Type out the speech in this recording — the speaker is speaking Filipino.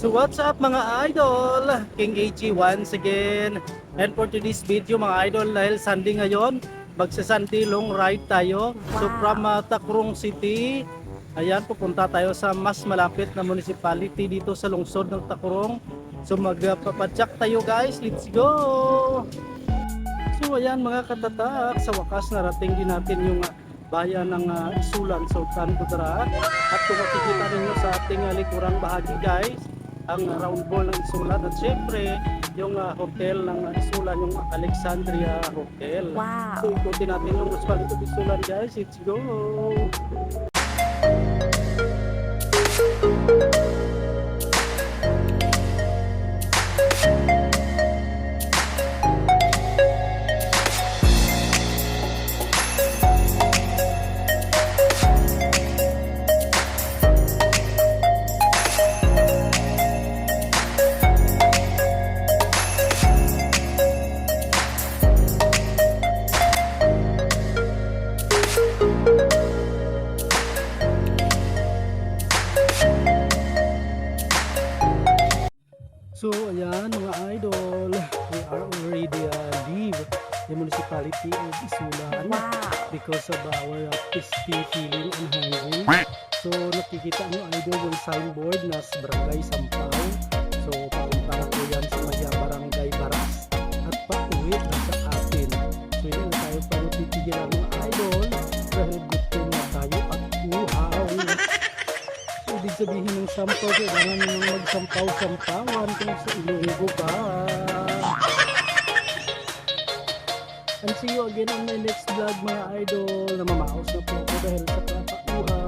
So what's up mga idol? King AG once again. And for today's video mga idol, dahil Sunday ngayon, magsa-Sunday long ride tayo. So Wow. from uh, Takrong City, ayan, pupunta tayo sa mas malapit na municipality dito sa lungsod ng Takrong. So magpapadyak tayo guys, let's go! So ayan mga katatak, sa wakas narating din natin yung uh, bayan ng uh, Isulan, Sultan Kudarat. At kung makikita ninyo sa ating uh, likurang bahagi guys, ang round ball ng Isulan at syempre yung uh, hotel ng Isulan, yung Alexandria Hotel. Wow. So ikutin natin yung of Isulan guys, let's go! So ayan mga idol, we are already uh, leave the municipality of Isulan Wow. because of our uh, tasty feeling and hungry. So nakikita nyo idol yung signboard na sa Barangay Sampaw. So papunta na po yan sa Maya Barangay Baras at pauwi na sabihin ng sampaw, kailangan nyo nang magsampaw-sampawan kung sa Ilonggo ba. And see you again on my next vlog mga idol. Namamaos na po ako dahil sa kakauhaw.